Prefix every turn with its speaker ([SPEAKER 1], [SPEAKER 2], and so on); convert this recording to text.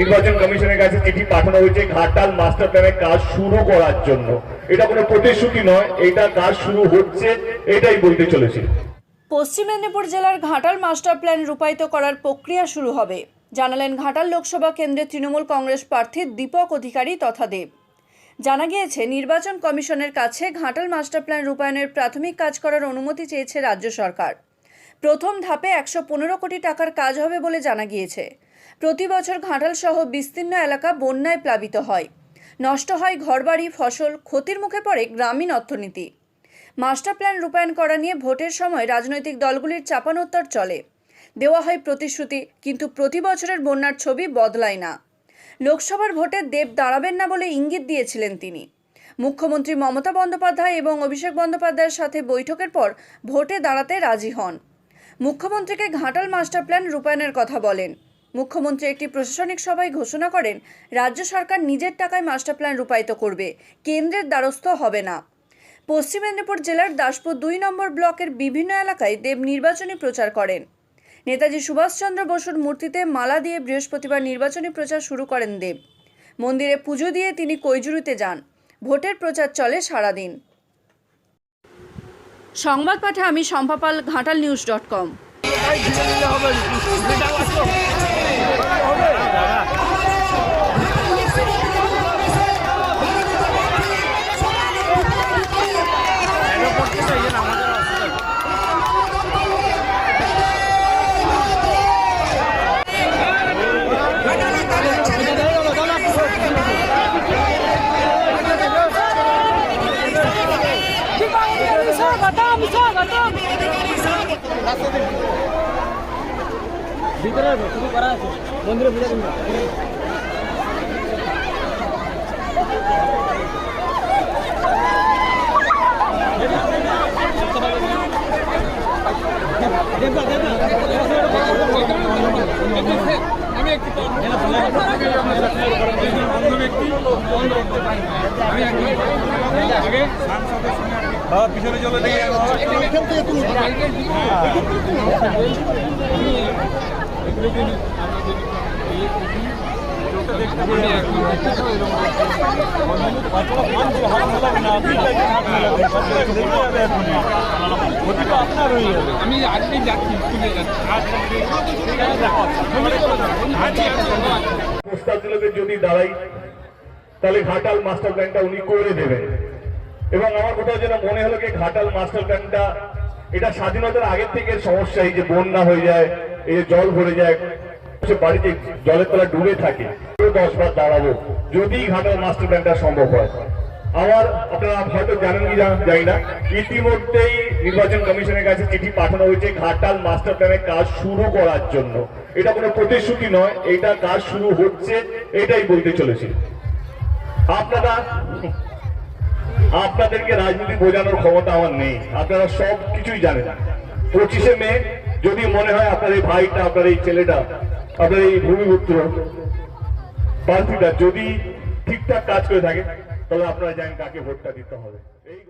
[SPEAKER 1] নির্বাচন কমিশনের কাছে চিঠি পাঠানো হয়েছে ঘাটাল মাস্টার প্ল্যানের কাজ শুরু করার জন্য। এটা কোনো প্রতিশ্রুতি নয় এটা কাজ শুরু হচ্ছে, এটাই বলতে চলেছি।
[SPEAKER 2] পশ্চিম মেদিনীপুর জেলার ঘাটাল মাস্টার প্ল্যান রূপায়িত করার প্রক্রিয়া শুরু হবে। জানালেন ঘাটাল লোকসভা কেন্দ্রের তৃণমূল কংগ্রেস প্রার্থী দীপক অধিকারী তথা দেব। জানা গিয়েছে, নির্বাচন কমিশনের কাছে ঘাটাল মাস্টার প্ল্যান রূপায়ণের প্রাথমিক কাজ করার অনুমতি চেয়েছে রাজ্য সরকার। প্রথম ধাপে একশো পনেরো কোটি টাকার কাজ হবে বলে জানা গিয়েছে। প্রতি বছর ঘাটাল সহ বিস্তীর্ণ এলাকা বন্যায় প্লাবিত হয়। নষ্ট হয় ঘরবাড়ি, ফসল, ক্ষতির মুখে পড়ে গ্রামীণ অর্থনীতি। মাস্টার প্ল্যান রূপায়ণ করা নিয়ে ভোটের সময় রাজনৈতিক দলগুলির চাপানোত্তর চলে। দেওয়া হয় প্রতিশ্রুতি, কিন্তু প্রতি বছরের বন্যার ছবি বদলায় না। লোকসভার ভোটে দেব দাঁড়াবেন না বলে ইঙ্গিত দিয়েছিলেন তিনি। মুখ্যমন্ত্রী মমতা বন্দ্যোপাধ্যায় এবং অভিষেক বন্দ্যোপাধ্যায়ের সাথে বৈঠকের পর ভোটে দাঁড়াতে রাজি হন। মুখ্যমন্ত্রীকে ঘাটাল মাস্টার প্ল্যান রূপায়ণের কথা বলেন। মুখ্যমন্ত্রী একটি প্রশাসনিক সভায় ঘোষণা করেন, রাজ্য সরকার নিজের টাকায় মাস্টার প্ল্যান রূপায়িত করবে, কেন্দ্রের দ্বারস্থ হবে না। পশ্চিম মেদিনীপুর জেলার দাসপুর দুই নম্বর ব্লকের বিভিন্ন এলাকায় দেব নির্বাচনী প্রচার করেন। নেতাজি সুভাষচন্দ্র বসুর মূর্তিতে মালা দিয়ে বৃহস্পতিবার নির্বাচনী প্রচার শুরু করেন দেব। মন্দিরে পুজো দিয়ে তিনি কৈজুরিতে যান। ভোটের প্রচার চলে সারাদিন। সংবাদ পাঠে আমি Shampa Pal Ghatal news dot com
[SPEAKER 3] ভিতরে শুরু করা আছে মন্দিরে পূজা
[SPEAKER 4] আমি একটি অন্ধ ব্যক্তি আমি আগে বাবা পিছনে চলে আমি আজকে যাচ্ছি স্কুলে যাচ্ছি
[SPEAKER 1] যদি দাঁড়াই, তাহলে ঘাটাল মাস্টার প্ল্যানটা উনি করে দেবেন। এবং আমার কোথাও যেন মনে হলো যে ঘাটাল মাস্টার প্ল্যানটা এটা স্বাধীনতার আগের থেকে সমস্যা, এই যে বন্যা হয়ে যায়, এই যে জল ভরে যায়, সে বাড়িতে জলের তলা ডুবে থাকে। দশ বার দাঁড়াবো, যদি ঘাটাল মাস্টার প্ল্যানটা সম্ভব হয়। আমার, আপনারা হয়তো জানেন কি জানি না। ইতিমধ্যেই নির্বাচন কমিশনের কাছে চিঠি পাঠানো হয়েছে ঘাটাল মাস্টার প্ল্যানের কাজ শুরু করার জন্য। এটা কোনো প্রতিশ্রুতি নয়, এটা কাজ শুরু হচ্ছে, এটাই বলতে চলেছি। আপনারা আপনাদেরকে রাজনীতি বোঝানোর ক্ষমতা আমার নেই। আপনারা সব কিছুই জানেন। পঁচিশে মে, যদি মনে হয় আপনার এই ভাইটা, আপনার এই ছেলেটা, আপনার এই ভূমিপুত্র প্রার্থীটা যদি ঠিকঠাক কাজ করে থাকে, তাহলে আপনারা জানেন কাকে ভোটটা দিতে হবে। এই